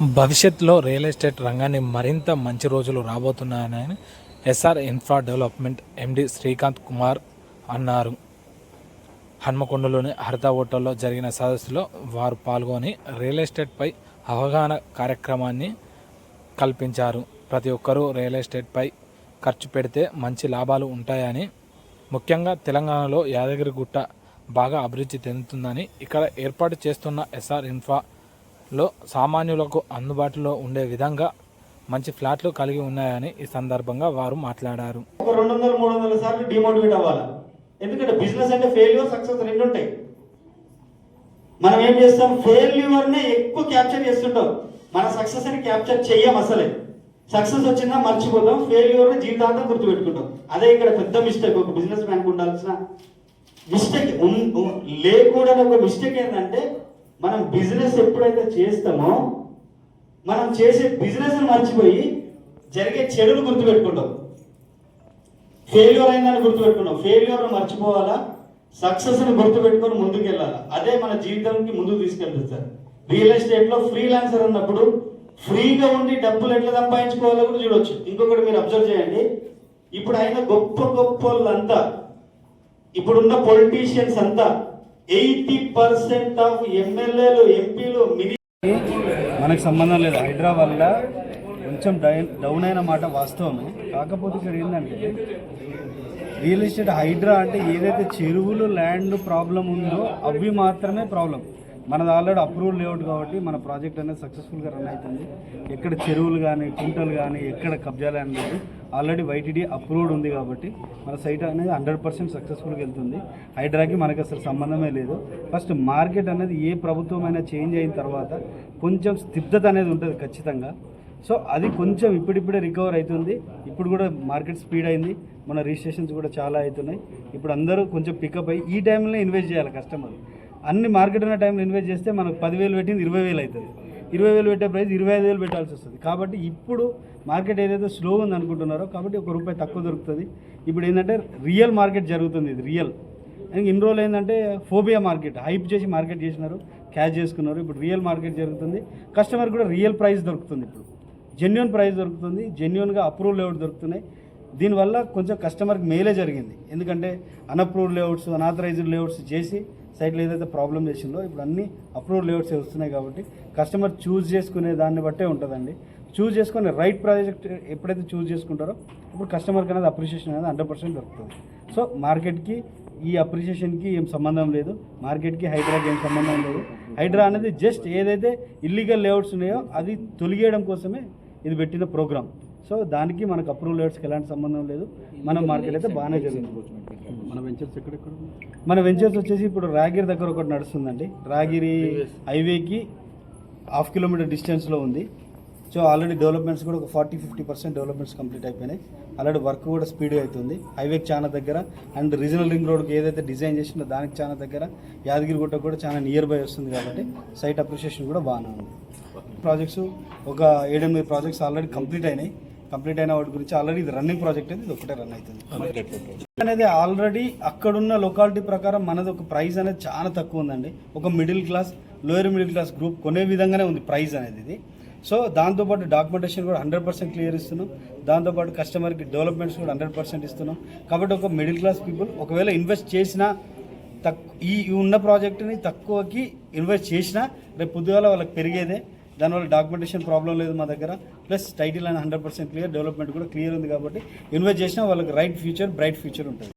భవిష్యత్తులో real estate రంగాన్ని మరింత మంచి రోజులు రాబోతున్నాయని S R infra development MD Srikanth Kumar అన్నారు. హన్మకొండలోని హరిత హోటల్లో జరిగిన సదస్సులో వారు పాల్గొని రియల్ ఎస్టేట్పై అవగాహన కార్యక్రమాన్ని కల్పించారు. ప్రతి ఒక్కరూ రియల్ ఎస్టేట్పై ఖర్చు పెడితే మంచి లాభాలు ఉంటాయని ముఖ్యంగా తెలంగాణలో యాదగిరిగుట్ట బాగా అభివృద్ధి చెందుతుందని ఇక్కడ ఏర్పాటు చేస్తున్న ఎస్ఆర్ లో సామాన్యులకు అందుబాటులో ఉండే విధంగా మంచి ఫ్లాట్లు కలిగి ఉన్నాయని ఈ సందర్భంగా వారు మాట్లాడారు. ఒక రెండు వందల మూడు వందల సార్లు డిమోటివేట్ అవ్వాలి. ఎందుకంటే బిజినెస్ అంటే ఫెయిల్యూర్ సక్సెస్ రెండు ఉంటాయి. మనం ఏం చేస్తాం? ఫెయిల్యూర్నే ఎక్కువ క్యాప్చర్ చేస్తుంటాం. మన సక్సెస్ అని క్యాప్చర్ చెయ్యం అసలే. సక్సెస్ వచ్చిందా మర్చిపోతాం. ఫెయిల్యూర్ జీవితాంతం గుర్తుపెట్టుకుంటాం. అదే ఇక్కడ పెద్ద మిస్టేక్ ఒక బిజినెస్ మ్యాన్కి ఉండాల్సిన మిస్టేక్ లేకూడని ఒక మిస్టేక్ ఏంటంటే మనం బిజినెస్ ఎప్పుడైతే చేస్తామో మనం చేసే బిజినెస్ మర్చిపోయి జరిగే చెడులు గుర్తుపెట్టుకుంటాం. ఫెయిల్యూర్ అయిందని గుర్తుపెట్టుకున్నాం ఫెయిల్యూర్ మర్చిపోవాలా? సక్సెస్ని గుర్తుపెట్టుకొని ముందుకెళ్ళాలా? అదే మన జీవితానికి ముందుకు తీసుకెళ్తుంది సార్. రియల్ ఎస్టేట్లో ఫ్రీలాన్సర్ ఉన్నప్పుడు ఫ్రీగా ఉండి డబ్బులు ఎట్లా సంపాదించుకోవాలో కూడా చూడవచ్చు ఇంకొకటి మీరు అబ్జర్వ్ చేయండి. ఇప్పుడు ఆయన గొప్ప గొప్ప వాళ్ళంతా ఇప్పుడున్న పొలిటీషియన్స్ అంతా ఎయిటీ పర్సెంట్ ఆఫ్ ఎమ్మెల్యేలు ఎంపీలు మనకు సంబంధం లేదు. హైడ్రా వల్ల కొంచెం డై- డౌన్ అయిన మాట వాస్తవమే. కాకపోతే ఇక్కడ ఏంటంటే రియల్ ఎస్టేట్ హైడ్రా అంటే ఏదైతే చెరువులు ల్యాండ్ ప్రాబ్లం ఉందో అవి మాత్రమే ప్రాబ్లం. మనది ఆల్రెడీ అప్రూవల్ లేఅవుట్ కాబట్టి మన ప్రాజెక్ట్ అనేది సక్సెస్ఫుల్గా రన్ అవుతుంది. ఎక్కడ చెరువులు కానీ కుంటలు కానీ ఎక్కడ కబ్జాలు అనేది ఆల్రెడీ వైటీడీ అప్రూవ్డ్ ఉంది కాబట్టి మన సైట్ అనేది హండ్రెడ్ పర్సెంట్ సక్సెస్ఫుల్గా వెళ్తుంది. హైడ్రాకి మనకు అసలు సంబంధమే లేదు. ఫస్ట్ మార్కెట్ అనేది ఏ ప్రభుత్వం అయినా చేంజ్ అయిన తర్వాత కొంచెం స్థిబ్దత అనేది ఉంటుంది ఖచ్చితంగా. సో అది కొంచెం ఇప్పుడిప్పుడే రికవర్ అవుతుంది. ఇప్పుడు కూడా మార్కెట్ స్పీడ్ అయింది. మన రిజిస్ట్రేషన్స్ కూడా చాలా అవుతున్నాయి. ఇప్పుడు అందరూ కొంచెం పికప్ అయ్యి ఈ టైంలో ఇన్వెస్ట్ చేయాలి కస్టమర్ అన్ని మార్కెట్ ఉన్న టైంలో ఇన్వెస్ట్ చేస్తే మనకు పదివేలు పెట్టింది ఇరవై వేలు అవుతుంది. ఇరవై వేలు పెట్టే ప్రైస్ ఇరవై ఐదు వేలు పెట్టాల్సి వస్తుంది. కాబట్టి ఇప్పుడు మార్కెట్ ఏదైతే స్లో ఉంది అనుకుంటున్నారో కాబట్టి ఒక రూపాయి తక్కువ దొరుకుతుంది. ఇప్పుడు ఏంటంటే రియల్ మార్కెట్ జరుగుతుంది ఇది రియల్. అండ్ ఇన్ని రోజులు ఏంటంటే ఫోబియా మార్కెట్ హైప్ చేసి మార్కెట్ చేసినారు క్యాష్ చేసుకున్నారు. ఇప్పుడు రియల్ మార్కెట్ జరుగుతుంది. కస్టమర్ కూడా రియల్ ప్రైస్ దొరుకుతుంది ఇప్పుడు. జెన్యున్ ప్రైస్ దొరుకుతుంది. జెన్యున్గా అప్రూవ్ లేఅవుట్ దొరుకుతున్నాయి. దీనివల్ల కొంచెం కస్టమర్కి మేలే జరిగింది. ఎందుకంటే అన్అప్రూవ్డ్ లేఅవుట్స్ అనాథరైజ్డ్ లేఅవుట్స్ చేసి సైట్లో ఏదైతే ప్రాబ్లం చేసిందో ఇప్పుడు అన్ని అప్రూవ్ లేఅవుట్స్ వస్తున్నాయి కాబట్టి కస్టమర్ చూజ్ చేసుకునే దాన్ని బట్టే ఉంటుందండి. చూజ్ చేసుకునే రైట్ ప్రాజెక్ట్ ఎప్పుడైతే చూజ్ చేసుకుంటారో ఇప్పుడు కస్టమర్కి అనేది అప్రిషియేషన్ అనేది హండ్రెడ్ పర్సెంట్ దొరుకుతుంది. సో మార్కెట్కి ఈ అప్రిషియేషన్కి ఏం సంబంధం లేదు. మార్కెట్కి హైడ్రాకి ఏం సంబంధం లేదు. హైడ్రా అనేది జస్ట్ ఏదైతే ఇల్లీగల్ లేఅవుట్స్ ఉన్నాయో అది తొలగేయడం కోసమే ఇది పెట్టిన ప్రోగ్రామ్. సో దానికి మనకు అప్రూవల్ లేఅవుట్స్కి ఎలాంటి సంబంధం లేదు. మన మార్కెట్ అయితే బాగానే జరిగింది. మన వెంచర్స్ ఎక్కడెక్కడ? మన వెంచర్స్ వచ్చేసి ఇప్పుడు రాగిరి దగ్గర ఒకటి నడుస్తుందండి. రాగిరి హైవేకి హాఫ్ కిలోమీటర్ డిస్టెన్స్లో ఉంది. సో ఆల్రెడీ డెవలప్మెంట్స్ కూడా ఒక forty fifty percent developments complete అయిపోయినాయి. ఆల్రెడీ వర్క్ కూడా స్పీడ్ అవుతుంది. హైవేకి చాలా దగ్గర అండ్ రీజనల్ రింగ్ రోడ్కి ఏదైతే డిజైన్ చేసిందో దానికి చాలా దగ్గర యాదగిరిగుట్ట కూడా చాలా నియర్ బై వస్తుంది కాబట్టి సైట్ అప్రిషియేషన్ కూడా బాగానే ఉంది. ప్రాజెక్ట్స్ ఒక ఏడెనిమిది ప్రాజెక్ట్స్ ఆల్రెడీ కంప్లీట్ అయినాయి. కంప్లీట్ అయిన వాటి గురించి ఆల్రెడీ ఇది రన్నింగ్ ప్రాజెక్ట్ అయితే ఇది ఒకటే రన్ అవుతుంది. అనేది ఆల్రెడీ అక్కడున్న లొకాలిటీ ప్రకారం మనది ఒక ప్రైస్ అనేది చాలా తక్కువ ఉందండి. ఒక middle class lower middle class group కొనే విధంగానే ఉంది ప్రైస్ అనేది ఇది. సో దాంతోపాటు డాక్యుమెంటేషన్ కూడా హండ్రెడ్ పర్సెంట్ క్లియర్ ఇస్తున్నాం. దాంతోపాటు కస్టమర్కి డెవలప్మెంట్స్ కూడా హండ్రెడ్ పర్సెంట్ ఇస్తున్నాం. కాబట్టి ఒక మిడిల్ క్లాస్ పీపుల్ ఒకవేళ ఇన్వెస్ట్ చేసినా తక్కు ఈ ఈ ఉన్న ప్రాజెక్టుని తక్కువకి ఇన్వెస్ట్ చేసినా రేపు పొద్దుగాల వాళ్ళకి పెరిగేదే. దానివల్ల డాక్యుమెంటేషన్ ప్రాబ్లం లేదు మా దగ్గర. Plus title and hundred percent clear development కూడా క్లియర్ ఉంది కాబట్టి ఇన్వెస్ట్ చేసినా వాళ్ళకి రైట్ ఫ్యూచర్ బ్రైట్ ఫ్యూచర్ ఉంటుంది.